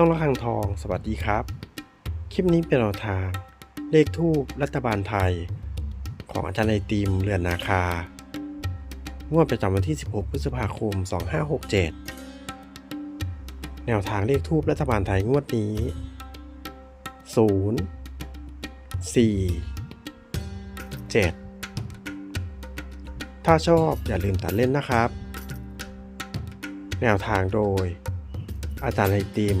ช่องระฆังทอง สวัสดีครับ คลิปนี้เป็นแนวทาง เลขทูปรัฐบาลไทย ของอาจารย์ไอติมเรือนนาคางวดประจำวันที่ 16 พฤษภาคม 2567 แนวทางเลขทูปรัฐบาลไทยงวดนี้ 0 4 7 ถ้าชอบอย่าลืมตัดเล่นนะครับ แนวทางโดยอาจารย์ไอติม